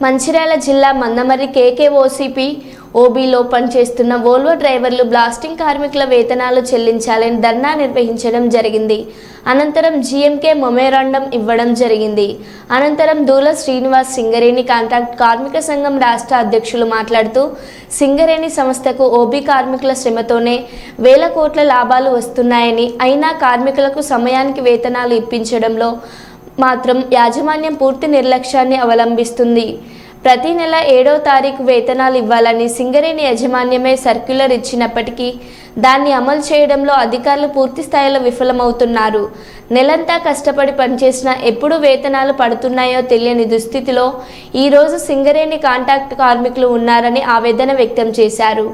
మంచిర్యాల జిల్లా మందమరి కేకేఓసిపి ఓబీలో పనిచేస్తున్న వోల్వో డ్రైవర్లు బ్లాస్టింగ్ కార్మికుల వేతనాలు చెల్లించాలని ధర్నా నిర్వహించడం జరిగింది. అనంతరం జీఎంకే మొమేరాండం ఇవ్వడం జరిగింది. అనంతరం దూల శ్రీనివాస్ సింగరేణి కాంట్రాక్ట్ కార్మిక సంఘం రాష్ట్ర అధ్యక్షులు మాట్లాడుతూ సింగరేణి సంస్థకు ఓబీ కార్మికుల శ్రమతోనే వేల కోట్ల లాభాలు వస్తున్నాయని అయినా కార్మికులకు సమయానికి వేతనాలు ఇప్పించడంలో మాత్రం యాజమాన్యం పూర్తి నిర్లక్ష్యాన్ని అవలంబిస్తుంది. ప్రతి నెల ఏడో తారీఖు వేతనాలు ఇవ్వాలని సింగరేణి యాజమాన్యమే సర్క్యులర్ ఇచ్చినప్పటికీ దాన్ని అమలు చేయడంలో అధికారులు పూర్తి స్థాయిలో విఫలమవుతున్నారు. నెలంతా కష్టపడి పనిచేసినా ఎప్పుడు వేతనాలు పడుతున్నాయో తెలియని దుస్థితిలో ఈరోజు సింగరేణి కాంటాక్ట్ కార్మికులు ఉన్నారని ఆవేదన వ్యక్తం చేశారు.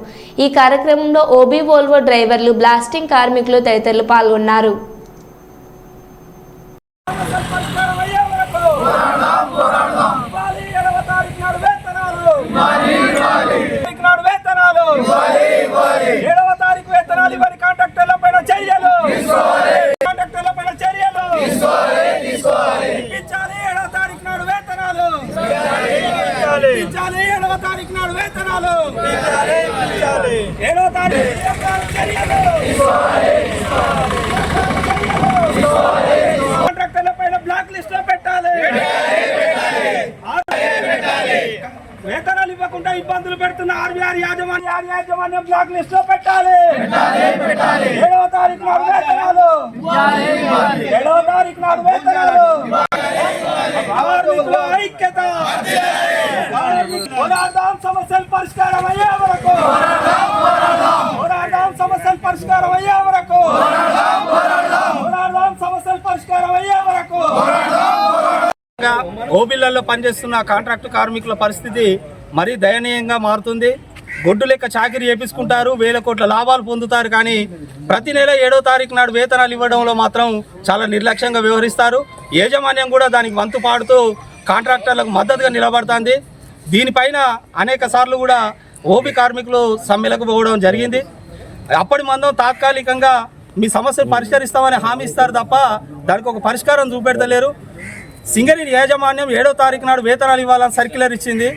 ఈ కార్యక్రమంలో ఓబీ వోల్వో డ్రైవర్లు బ్లాస్టింగ్ కార్మికులు తదితరులు పాల్గొన్నారు పరిష్కారం అయ్యే వరకు ఇవ్వాలి ఎడవ తారీఖు నాడు వేతనాలు తారీఖు నాడు వేతనాలు ఏడవ తారీఖు వేతనాలు ఇవ్వని కాంట్రాక్టర్ల పైన చర్యలు కాంట్రాక్టర్ల పైన చర్యలు ఇప్పించాలి ఏడవ తారీఖు నాడు వేతనాలు ఇప్పించాలి ఏడవ తారీఖు నాడు ఏడో తారీఖు. కాంట్రాక్టర్ల పైన బ్లాక్ లిస్ట్లో పెట్టాలి. వేతనాలు ఇవ్వకుండా ఇబ్బందులు పెడుతున్న ఆర్బీఆర్ యాజమాన్య ఆర్ యాజమాన్యం బ్లాక్ లిస్ట్లో పెట్టాలి. ఏడవ తారీఖు నాడు వేతనాలు. ఏడవ తారీఖు నాడు వేతనాలు. ఐక్యత. పోరాడదాం సమస్యలు పరిష్కారం అయ్యే వరకు. పోరాడదాం సమస్యలు పరిష్కారం అయ్యే వరకు. పోరాడదాం సమస్యలు పరిష్కారం అయ్యే వరకు. ఓబిళ్ళలో పనిచేస్తున్న కాంట్రాక్టు కార్మికుల పరిస్థితి మరీ దయనీయంగా మారుతుంది. గొడ్డు లెక్క చాకరీ చేపించుకుంటారు వేల కోట్ల లాభాలు పొందుతారు కానీ ప్రతి నెల ఏడో తారీఖు నాడు వేతనాలు ఇవ్వడంలో మాత్రం చాలా నిర్లక్ష్యంగా వ్యవహరిస్తారు. యాజమాన్యం కూడా దానికి వంతు పాడుతూ కాంట్రాక్టర్లకు మద్దతుగా నిలబడుతుంది. దీనిపైన అనేక సార్లు కూడా ఓబీ కార్మికులు సమ్మెలకు పోవడం జరిగింది. అప్పటి మందం తాత్కాలికంగా మీ సమస్యను పరిష్కరిస్తామని హామీ ఇస్తారు తప్ప దానికి ఒక పరిష్కారం చూపెడతలేరు. సింగరేణి యాజమాన్యం ఏడో తారీఖు నాడు వేతనాలు ఇవ్వాలని సర్క్యులర్ ఇచ్చింది.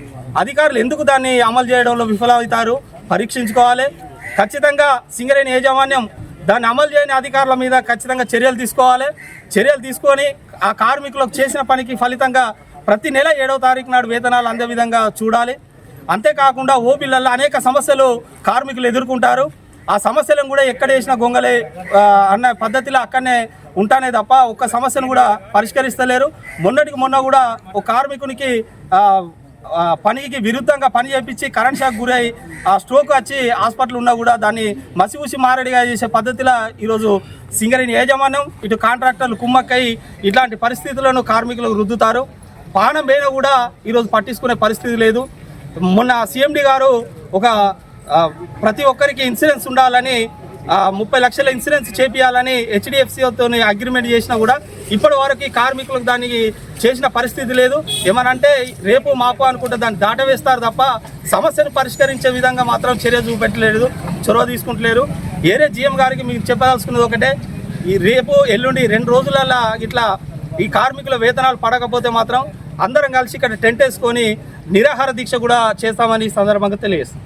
అధికారులు ఎందుకు దాన్ని అమలు చేయడంలో విఫలమవుతారు? పరీక్షించుకోవాలి. ఖచ్చితంగా సింగరేణి యాజమాన్యం దాన్ని అమలు చేయని అధికారుల మీద ఖచ్చితంగా చర్యలు తీసుకోవాలి. చర్యలు తీసుకొని ఆ కార్మికులకు చేసిన పనికి ఫలితంగా ప్రతి నెల ఏడవ తారీఖు నాడు వేతనాలు అందే విధంగా చూడాలి. అంతేకాకుండా ఓబీలలో అనేక సమస్యలు కార్మికులు ఎదుర్కొంటారు. ఆ సమస్యలను కూడా ఎక్కడ వేసిన గొంగలే అన్న పద్ధతిలో అక్కడనే ఉంటానే తప్ప ఒక్క సమస్యను కూడా పరిష్కరిస్తలేరు. మొన్నటికి మొన్న కూడా ఒక కార్మికునికి పనికి విరుద్ధంగా పని చేపించి కరెంట్ షాక్ గురై ఆ స్ట్రోక్ వచ్చి హాస్పిటల్ ఉన్నా కూడా దాన్ని మసిపూసి మారడిగా చేసే పద్ధతిలో ఈరోజు సింగరేణి యాజమాన్యం ఇటు కాంట్రాక్టర్లు కుమ్మక్కై ఇట్లాంటి పరిస్థితులను కార్మికులకు రుద్దుతారు. పానం మీద కూడా ఈరోజు పట్టించుకునే పరిస్థితి లేదు. మొన్న సిఎండి గారు ఒక ప్రతి ఒక్కరికి ఇన్సూరెన్స్ ఉండాలని ముప్పై లక్షల ఇన్సూరెన్స్ చేపియాలని హెచ్డిఎఫ్సితో అగ్రిమెంట్ చేసినా కూడా ఇప్పటి వరకు కార్మికులకు దానికి చేసిన పరిస్థితి లేదు. ఏమనంటే రేపు మాకు అనుకుంటే దాన్ని దాటవేస్తారు తప్ప సమస్యను పరిష్కరించే విధంగా మాత్రం చర్య చూపెట్టలేదు చొరవ తీసుకుంటలేరు. ఏరే జిఎం గారికి మీకు చెప్పదలుచుకున్నది ఒకటే ఈ రేపు ఎల్లుండి రెండు రోజులలో ఇట్లా ఈ కార్మికుల వేతనాలు పడకపోతే మాత్రం అందరం కలిసి ఇక్కడ టెంట్ వేసుకొని నిరాహార దీక్ష కూడా చేస్తామని ఈ సందర్భంగా తెలియజేస్తాం